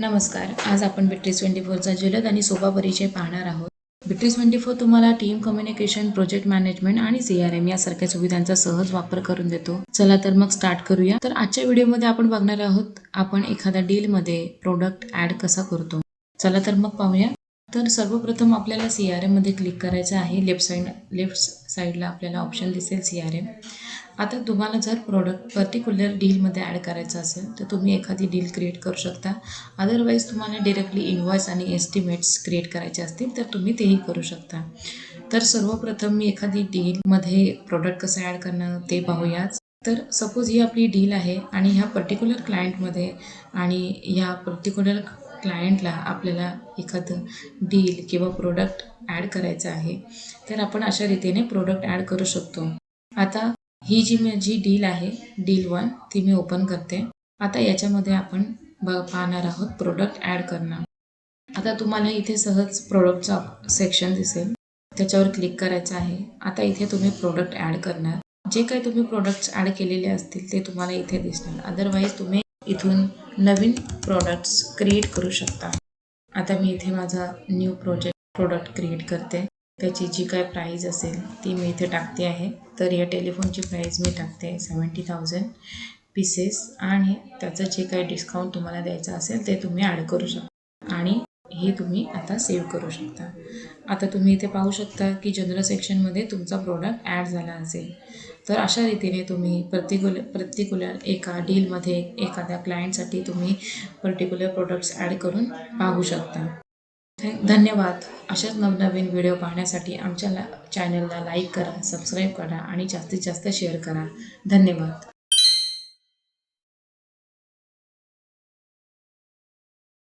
नमस्कार. आज आपण बिट्रीस ट्वेंटी फोरचा जलद आणि सोपा परिचय पाहणार आहोत. बिट्रीस ट्वेंटी फोर तुम्हाला टीम कम्युनिकेशन प्रोजेक्ट मॅनेजमेंट आणि सी आर एम यासारख्या सुविधांचा सहज वापर करून देतो. चला तर मग स्टार्ट करूया. तर आजच्या व्हिडिओमध्ये आपण बघणार आहोत आपण एखाद्या डीलमध्ये प्रोडक्ट ॲड कसा करतो. चला तर मग पाहूया. तर सर्वप्रथम आपल्याला सी आर एममध्ये क्लिक करायचं आहे. लेफ्ट साईड लेफ्ट साईडला आपल्याला ऑप्शन दिसेल सी आर एम आता तुम्हाला जर प्रोडक्ट पर्टिक्युलर डीलमध्ये ॲड करायचं असेल तर तुम्ही एखादी डील क्रिएट करू शकता. अदरवाईज तुम्हाला डिरेक्टली इन्व्हॉइस आणि एस्टिमेट्स क्रिएट करायचे असतील तर तुम्ही तेही करू शकता. तर सर्वप्रथम मी एखादी डीलमध्ये प्रोडक्ट कसं ॲड करणं ते पाहूयाच तर सपोज ही आपली डील आहे आणि ह्या पर्टिक्युलर क्लायंटमध्ये आणि ह्या पर्टिक्युलर क्लायंटला आपल्याला एखादं डील किंवा प्रोडक्ट ॲड करायचं आहे तर आपण अशा रीतीने प्रोडक्ट ॲड करू शकतो. आता ही जी माझी डील आहे डील वन ती मी ओपन करते. आता याच्यामध्ये आपण ब पाहणार आहोत प्रोडक्ट ॲड करणं आता तुम्हाला इथे सहज प्रोडक्टचा सेक्शन दिसेल. त्याच्यावर क्लिक करायचं आहे. आता इथे तुम्ही प्रोडक्ट ॲड करणार. जे काही तुम्ही प्रोडक्ट्स ॲड केलेले असतील ते तुम्हाला इथे दिसणार. अदरवाईज तुम्ही इथून नवीन प्रोडक्ट्स क्रिएट करू शकता. आता मी इथे माझा न्यू प्रोजेक्ट प्रोडक्ट क्रिएट करते. त्याची जी काय प्राईज असेल ती मी इथे टाकते आहे. तर या टेलिफोनची प्राईज मी टाकते सेवन्टी थाउजंड पीसेस आणि त्याचं जे काही डिस्काउंट तुम्हाला द्यायचं असेल ते तुम्ही ॲड करू शकता. आणि हे तुम्ही आता सेव्ह करू शकता. आता तुम्ही इथे पाहू शकता की जनरल सेक्शनमध्ये तुमचा प्रोडक्ट ॲड झाला असेल. तर अशा रीतीने तुम्ही पर्टिक्युलर पर्टिक्युलर एका डीलमध्ये एखाद्या क्लायंटसाठी तुम्ही पर्टिक्युलर प्रोडक्ट्स ॲड करून पाहू शकता. धन्यवाद. अशाच नवनवीन व्हिडिओ पाहण्यासाठी आमच्या ला चॅनलला लाईक करा सबस्क्राईब करा आणि जास्तीत जास्त शेअर करा. धन्यवाद.